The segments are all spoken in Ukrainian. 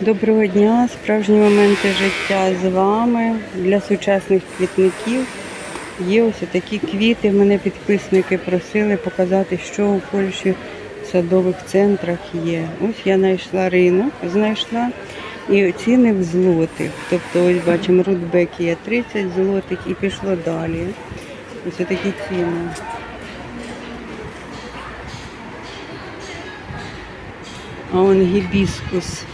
Доброго дня, справжні моменти життя з вами для сучасних квітників. Є ось такі квіти. Мене підписники просили показати, що у Польщі в садових центрах є. Ось я знайшла ринок, знайшла і ціни в злотих. Тобто, ось бачимо, рудбекія 30 злотих і пішло далі. Ось такі ціни. А он гібіскус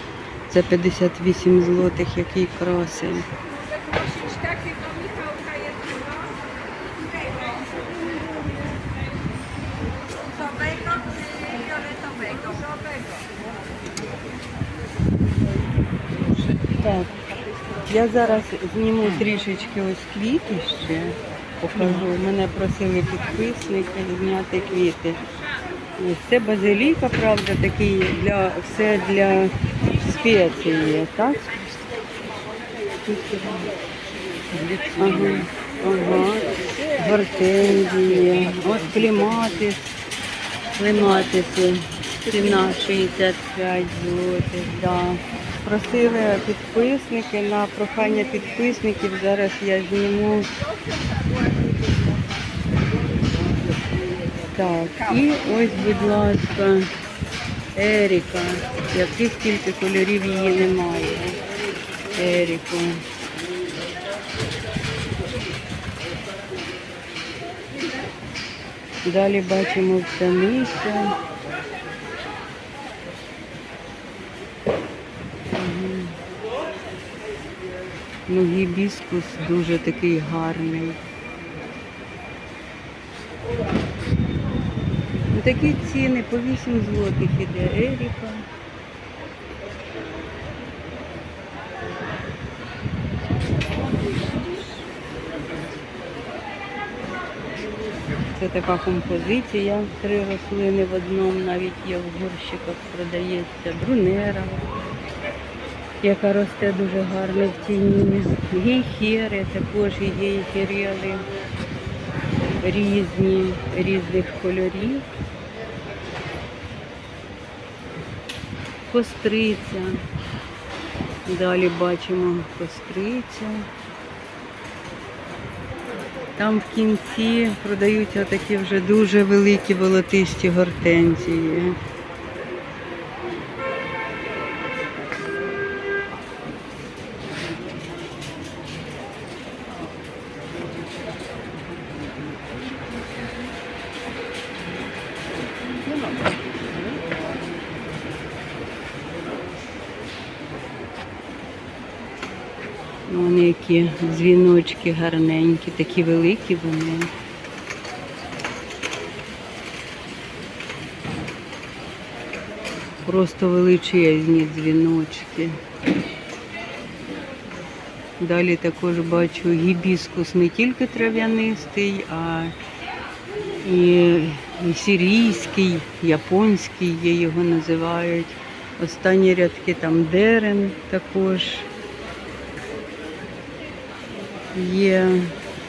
за 58 злотих, який красень. Так. Я зараз зніму трішечки ось квіти ще. Покажу. Мене просили підписники зняти квіти. Це базиліка, правда, такий для все для спеції, так? Ага, ага. Гортензії, ось кліматис, кліматиси, ціна 65 злотих, да. Просили підписники, на прохання підписників зараз я зніму. Так, і ось, будь ласка, Еріка. Яких тільки кольорів її немає. Еріку. Далі бачимо пшеницю. Мгм. Ну, гібіскус дуже такий гарний. Такі ціни по 8 злотих іде Еріка. Це така композиція, три рослини в одному, навіть є в горщиках продається брунера, яка росте дуже гарно в тіні. Гейхери, також є гейхеріали різні, різних кольорів. Костриця. Далі бачимо кострицю. Там в кінці продаються такі вже дуже великі волотисті гортензії. Які дзвіночки гарненькі, такі великі вони. Просто величезні дзвіночки. Далі також бачу гібіскус не тільки трав'янистий, а і сирійський, японський, є його називають. Останні рядки там дерен також є.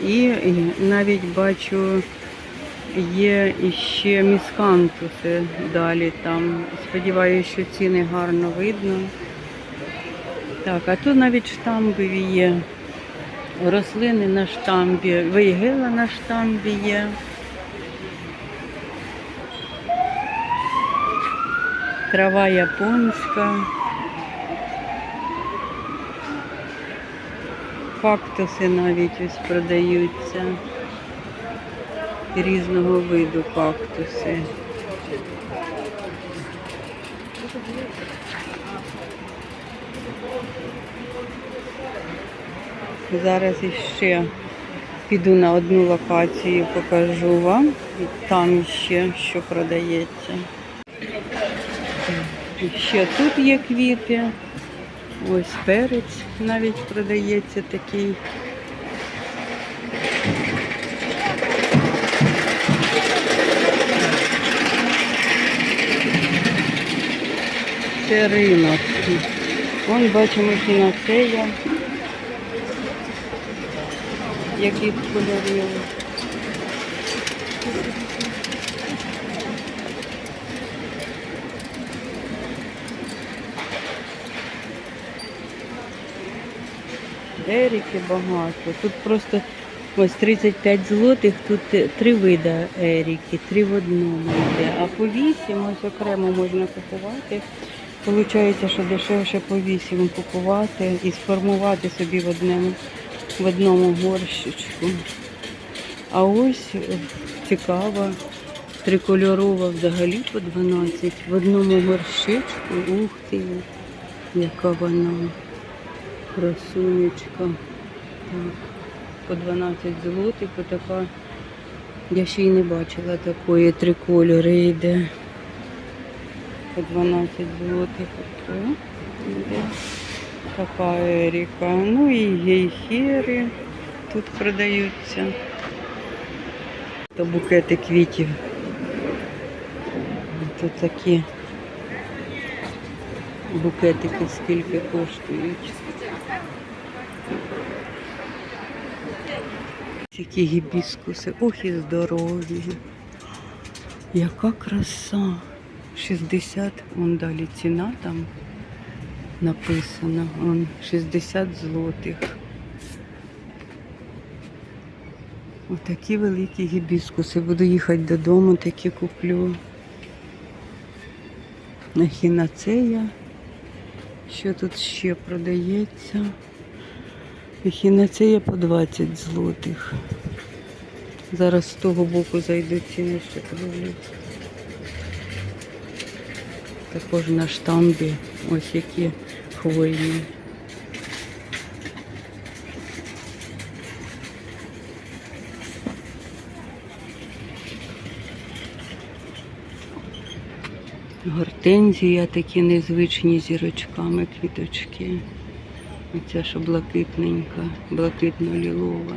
І, навіть бачу, є іще міскантуси далі там. Сподіваюся, що ціни гарно видно. Так, а тут навіть штамбові є. Рослини на штамбі, вейгела на штамбі є. Трава японська. Кактуси навіть ось продаються. Різного виду кактуси. Зараз іще піду на одну локацію, покажу вам. Там ще що продається. Ще тут є квіти. Ось перець навіть продається такий. Це ринок. Вон бачимо фінацея. Яких кольорів. Еріки багато. Тут просто ось 35 злотих, тут три вида Еріки, три в одному йде. А по 8 ось окремо можна купувати. Получається, що дешевше по 8 купувати і сформувати собі в одному, в одному горщичку. А ось е, цікава, трикольорова взагалі по 12. В одному горщичку. Ух ти, яка вона красунечка. Так, по 12 злотих, отака. Я ще й не бачила такої, три кольори йде. По 12 злотих. Йде така Еріка. Ну і гейхери тут продаються. То букети квітів. Тут такі букетики скільки коштують. Які гібіскуси. Ох і здорові. Яка краса. 60, вон далі ціна там написана. Вон 60 злотих. Отакі великі гібіскуси. Буду їхати додому, такі куплю. Ехінацея. Що тут ще продається? Ехінацея по 20 злотих. Зараз з того боку зайду ціни ще подивлюсь. Також на штамбі ось які хвойні. Гортензія такі незвичні зірочками квіточки. Оця що блакитненька, блакитно-лілова.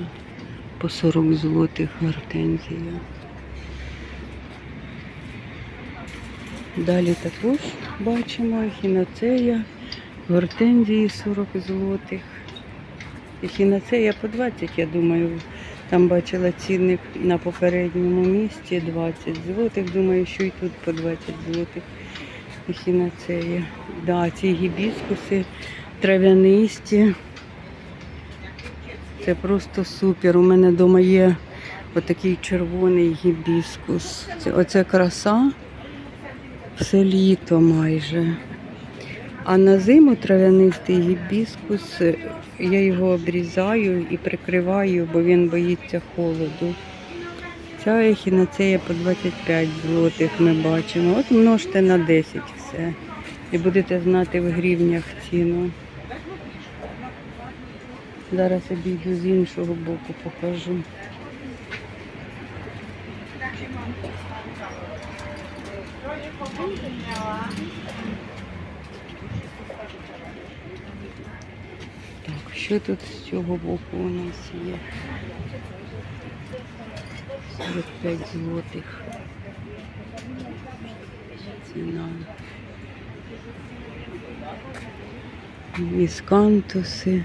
По 40 злотих гортензія. Далі також бачимо ехінацея, гортензії 40 злотих. Ехінацея по 20, я думаю. Там бачила цінник на попередньому місці 20 злотих. Думаю, що і тут по 20 злотих ехінацея. Да, ці гібіскуси трав'янисті. Це просто супер. У мене вдома є отакий червоний гібіскус. Це, оце краса все літо майже. А на зиму трав'янистий гібіскус, я його обрізаю і прикриваю, бо він боїться холоду. Ця ехінацея по 25 злотих ми бачимо. От множте на 10 все. І будете знати в гривнях ціну. Зараз обійду з іншого боку, покажу. Так, що тут з цього боку у нас є? 45 злотих. Ціна. Міскантуси.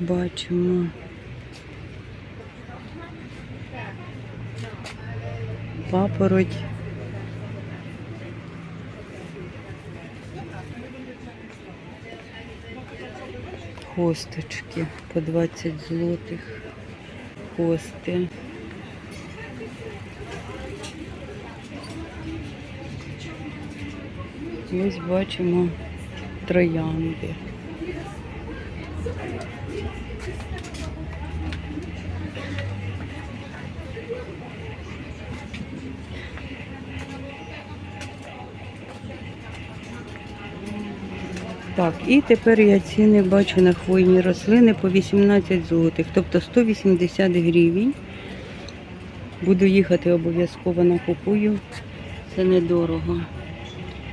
Бачимо. Папороть. Косточки по 20 злотих. Кости. Ось бачимо троянди. Так, і тепер я ціни бачу на хвойні рослини по 18 злотих, тобто 180 гривень. Буду їхати обов'язково накупую. Це недорого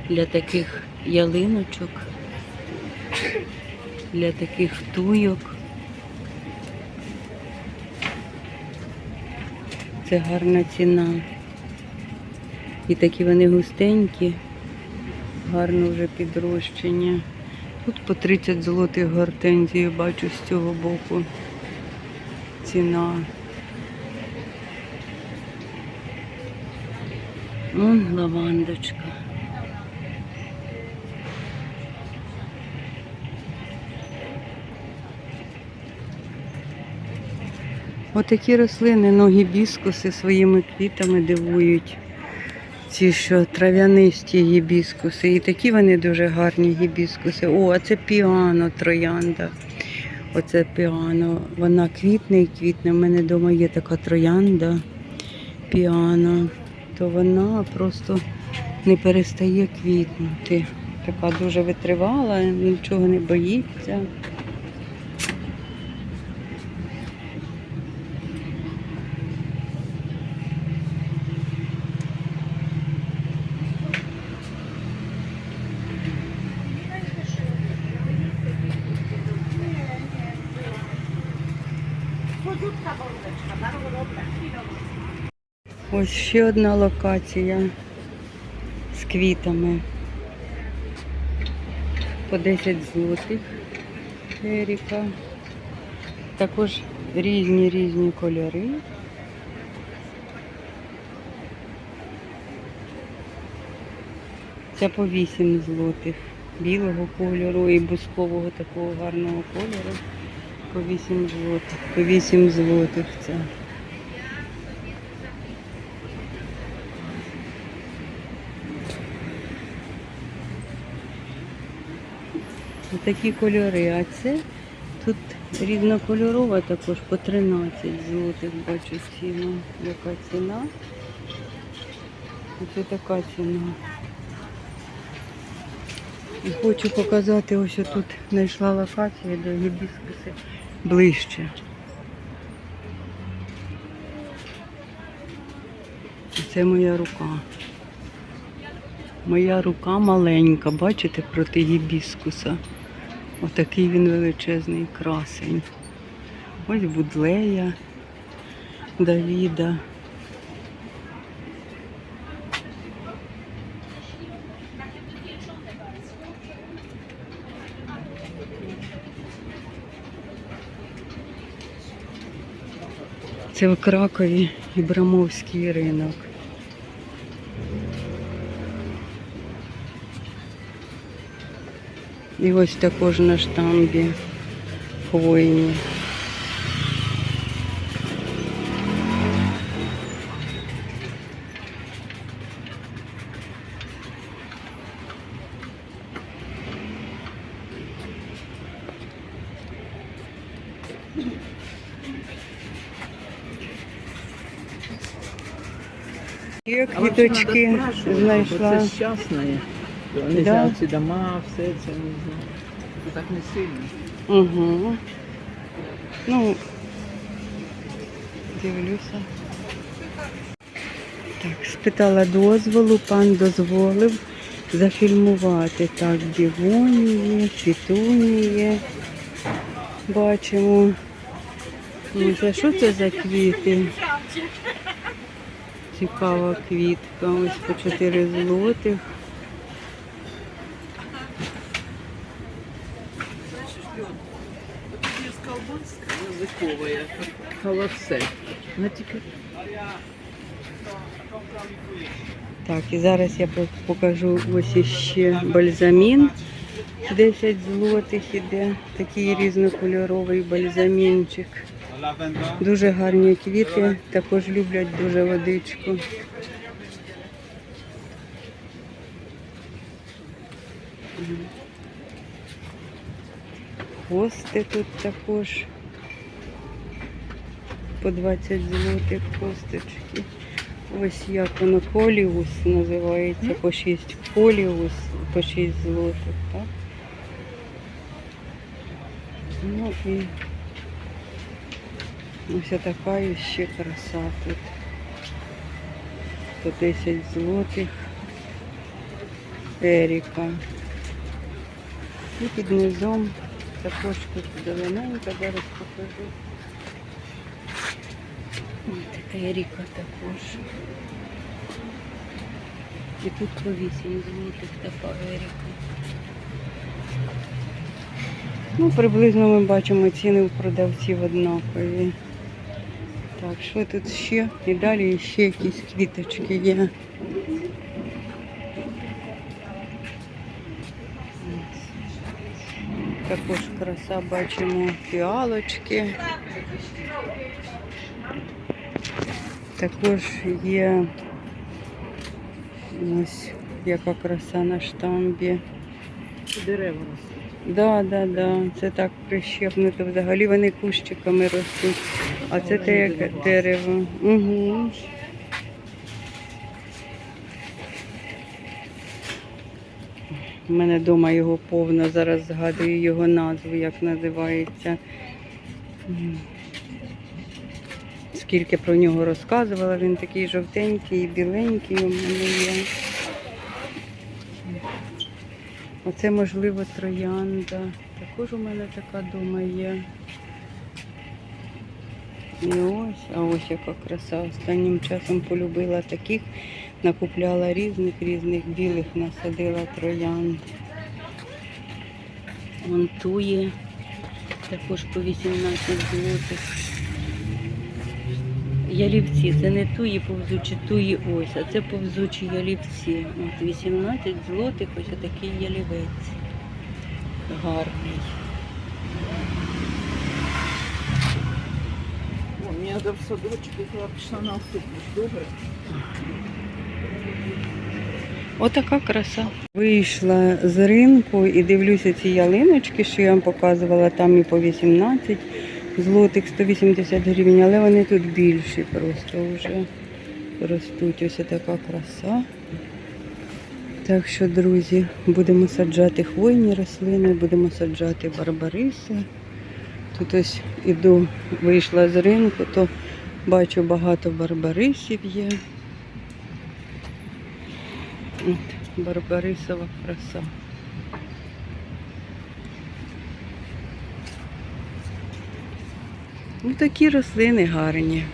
для таких ялиночок, для таких туйок. Це гарна ціна. І такі вони густенькі, гарно вже підрощення. Тут по 30 злотих гортензії бачу з цього боку. Ціна. Вон лавандочка. Отакі рослини, ну, гібіскуси своїми квітами дивують. Ці що трав'янисті гібіскуси. І такі вони дуже гарні гібіскуси. О, а це піано троянда. Оце піано. Вона квітне і квітне. У мене вдома є така троянда піано. То вона просто не перестає квітнути. Така дуже витривала, нічого не боїться. Ось ще одна локація з квітами. По 10 злотих Еріка. Також різні різні кольори. Це по 8 злотих білого кольору і бускового такого гарного кольору. По 8 злотих. По 8 злотих це. Такі кольори, а це тут різнокольорова також по 13 злотих бачу ціну. Яка ціна? Це така ціна. І хочу показати, ось тут знайшла локацію до гібіскуси ближче. Це моя рука. Моя рука маленька, бачите, проти гібіскуса. Отакий він величезний красень. Ось будлея Давіда. Це в Кракові Ібрамовський ринок. І ось також на штамбі хвойні. Є квіточки знайшла. Це щасне. Вони Да. да. ці дома, все це не знаю. Це так не сильно. Угу. Ну, дивлюся. Так, спитала дозволу, пан дозволив зафільмувати. Так, бігонії, пітунії. Бачимо. Ну, це що це за квіти? Цікава квітка. Ось по 4 злотих. Язикове. Холосе. Вона Так, і зараз я покажу ось іще бальзамін. 10 злотих іде. Такий різнокольоровий бальзамінчик. Дуже гарні квіти, також люблять дуже водичку. Хости тут також по 20 злотих хосточки. Ось як воно коліус називається, по 6 коліус, по 6 злотих, так? Ну і ось така ще краса тут. По 10 злотих. Еріка. І під низом також тут зелененька, зараз покажу. Ось Еріка також. І тут по 8 злотих така Еріка. Ну, приблизно ми бачимо ціни у продавців однакові. Так, що тут ще? І далі ще якісь квіточки є. Також краса бачимо фіалочки. Також є ось яка краса на штамбі. Дерева ростуть. Да, да, да. Це так прищепнуто. Взагалі вони кущиками ростуть. А це те як дерево. Угу. У мене вдома його повно, зараз згадую його назву, як називається. Скільки про нього розказувала, він такий жовтенький біленький у мене є. Оце, можливо, троянда. Також у мене така дома є. І ось, а ось яка краса. Останнім часом полюбила таких, накупляла різних різних білих, насадила троянд. Вон тує, також по 18 злотих. Ялівці, це не туї повзучі, туї ось, а це повзучі ялівці. От 18 злотих, ось такий ялівець. Гарний. О, мені треба в садочок, я пішла на автобус. Добре. Отака краса. Вийшла з ринку і дивлюся ці ялиночки, що я вам показувала, там і по 18 злотих, 180 гривень, але вони тут більші просто вже ростуть. Ось така краса. Так що, друзі, будемо саджати хвойні рослини, будемо саджати барбариси. Тут ось іду, вийшла з ринку, то бачу багато барбарисів є. От, Барбарисова краса. Ну, такі рослини гарні.